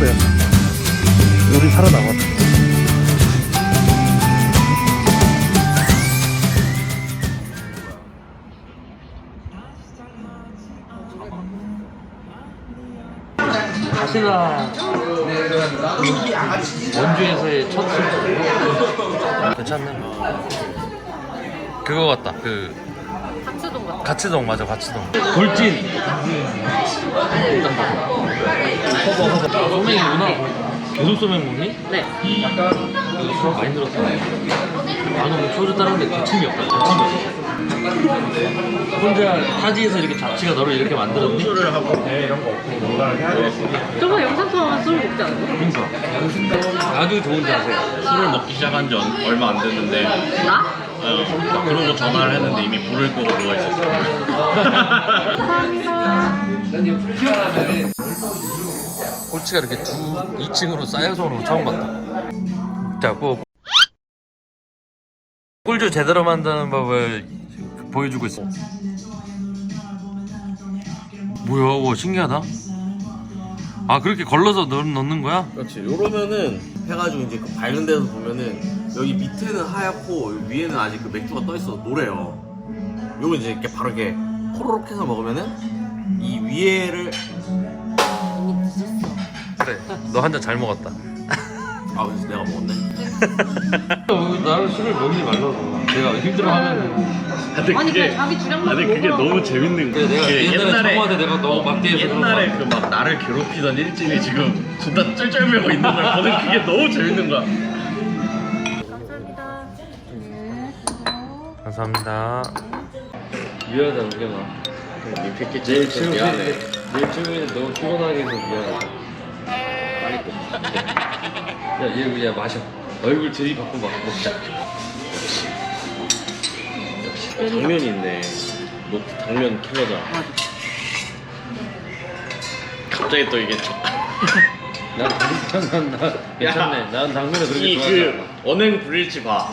우리 살아남았다. 다시나 원주에서의 첫 술. 괜찮네. 그거 같다. 그 박수동 같아. 가치동 맞아 가치동. 돌진. 허버 허버. 소맥이구나. 계속 소맥 먹니? 네. 약간 술 많이 들었어. 나는 뭐 소주 따르는데 대침이 없다. 대침이 없어. 혼자 타지에서 이렇게 잡지가 너를 이렇게 만들었니? 술을 하고 대 이런 거 없고 뭔가를 해야 돼. 저번에 영상 통화만 술 먹지 않았어? 그러니까 아주 좋은 자세. 술을 먹기 시작한 지 얼- 얼마 안 됐는데 나? 어, 그러고 전화를 했는데 이미 불을 끄고 누워 있었어. 감사합니다. 꼴찌가 이렇게 두 2층으로 쌓여서 오는 거 처음 봤다. 자, 그 꿀주 제대로 만드는 법을 보여주고 있어. 뭐야, 와 신기하다. 아 그렇게 걸러서 넣, 넣는 거야? 그렇지. 요러면은 해가지고 이제 그 밝은 데서 보면은 여기 밑에는 하얗고 여기 위에는 아직 그 맥주가 떠 있어 노래요. 요거 이제 이렇게 바로 이렇게 호로록 해서 먹으면은 이 위에를. 그래, 너 한 잔 잘 먹었다. 아 그래서 내가 먹었네. 나는 술을 먹지 말라고. 내가 힘들어하면. 근데 아니 그냥 자기 주량만 아니 그게 먹으라고. 너무 재밌는 거야. 내가 그게 옛날에 청와대 내가 너무 막대해서 그런 옛날에 거야. 그 막 나를 괴롭히던 일진이 지금 존나 쩔쩔매고 있는 걸 보는 그게 너무 재밌는 거야. 감사합니다. 네. 감사합니다. 미안하다, 우경아. 니 뵙기 내일 좀 출근 미안해. 내일 출근에 너무 피곤하게 해서 미안하다. 야, 얘, 야 마셔. 얼굴 들이받고 막 먹자. 당면이 있네. 너 당면 킬러자. 갑자기 또 이게 저- 난, 난, 난, 난 괜찮네. 난 당면을 그렇게 좋아하지 이그 않아. 언행 불일치 봐.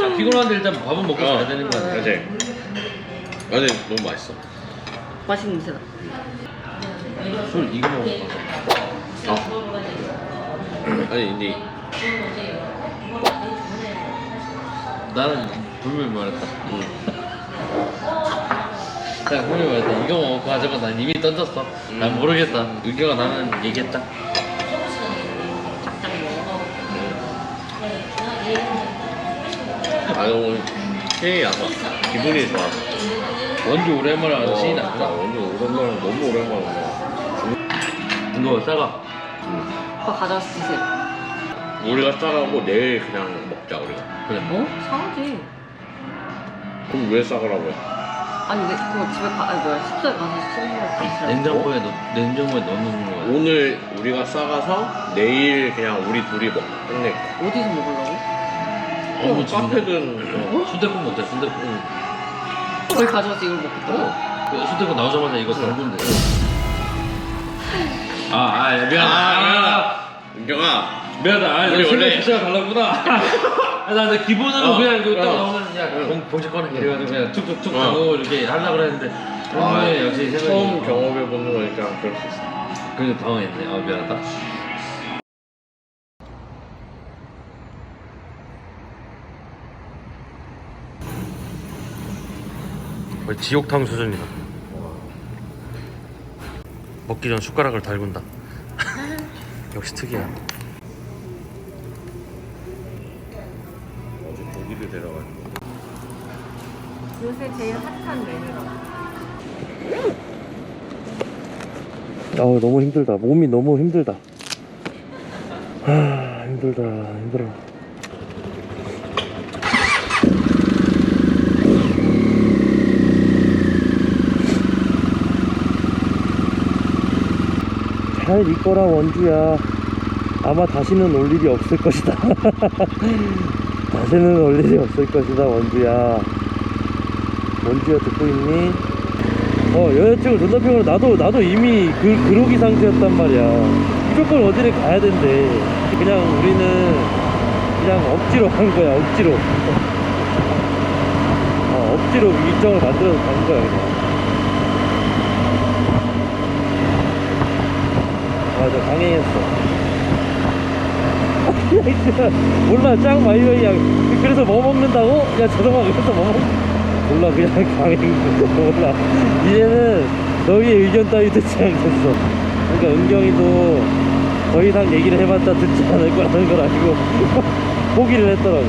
자, 피곤한데 일단 밥은 먹고 자야 되는 거 아니야? 그지? 아니 너무 맛있어. 맛있는 냄새나. 술 이거 먹어봐. 아니 근데 나는 불면 말했다. 자, 불면 말했다. 이거 먹고 하자고 난 이미 던졌어. 난 모르겠다. 의견가 나는 얘기했다. 아 오늘 해외 와서 기분이 좋아. 원주 오랜만에 와서 신이 나 났다. 오늘 오랜만에 너무 오랜만에 와. 이거 싸가. 오빠 가져와서 드세요. 우리가 싸가고 내일 그냥 먹자 우리가. 그래. 어? 상하지. 그럼 왜 싸가라고 해? 아니 내 그거 집에 가 아니 뭐야 숙소에 가서 쓰는 거 같이. 냉장고에 넣, 냉장고에 넣어놓는 거야. 오늘 우리가 싸가서 내일 그냥 우리 둘이 먹 끝낼 거야. 어디서 먹으려고? 어, 진짜? 카페든 어. 순대국 먹자, 순대국. 거기 가져와서 이걸 먹겠다고? 그 순대국 나오자마자 이거 담그면 돼. 아, 아, 야, 미안하다. 아, 은경아 미안하다. 아, 우리 우리 원래 원래- 진짜 달라구나. 아, 나, 나 기본으로 어, 그냥 이거 딱 어. 나오면 야, 응. 봉, 봉지 꺼내. 이래가지고 그냥 툭툭툭 어. 담그고 이렇게 하려고 그랬는데. 아, 역시 생각이. 처음 경험해보는 거니까 그럴 수 있어. 그래서 당황했네. 아, 미안하다. 거의 지옥탕 수준이다. 먹기 전 숟가락을 달군다. 역시 특이야. 어제 고기를 데려가지고. 요새 제일 핫한 메뉴라고. 아 너무 힘들다. 몸이 너무 힘들다. 아 힘들다 힘들어. 잘 믿거라 원주야. 아마 다시는 올 일이 없을 것이다. 다시는 올 일이 없을 것이다 원주야. 원주야 듣고 있니? 어 여자친구 전자평으로 나도 나도 이미 그 그로기 상태였단 말이야 무조건 어디를 가야 된대 그냥 우리는 그냥 억지로 간 거야 억지로 어 억지로 일정을 만들어서 간 거야 그냥 맞아 강행했어. 몰라 짱 마이웨이 야 그래서 뭐 먹는다고? 야 저놈아 그래서 뭐 먹... 몰라 그냥 강행 몰라. 이제는 너희의 의견 따위 듣지 않겠어. 그러니까 은경이도 더 이상 얘기를 해봤자 듣지 않을 거라는 걸 알고 포기를 했더라고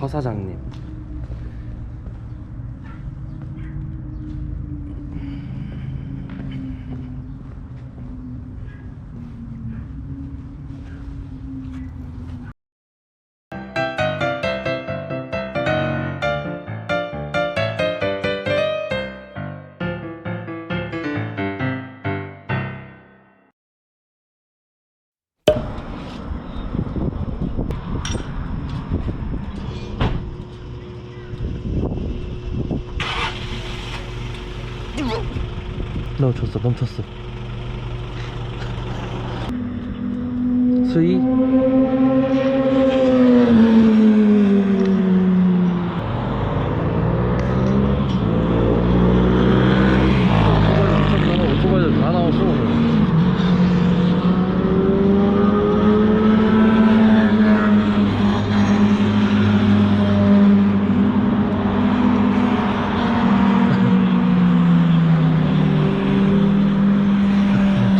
서 사장님 멈췄어 멈췄어 수이 오토바이들 다 나왔어 오늘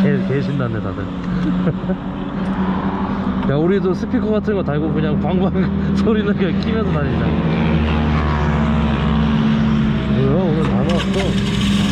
개, 개 신났네 다들 야 우리도 스피커 같은 거 달고 그냥 방방 소리는 그냥 키면서 다니자. 뭐야 오늘 다 나왔어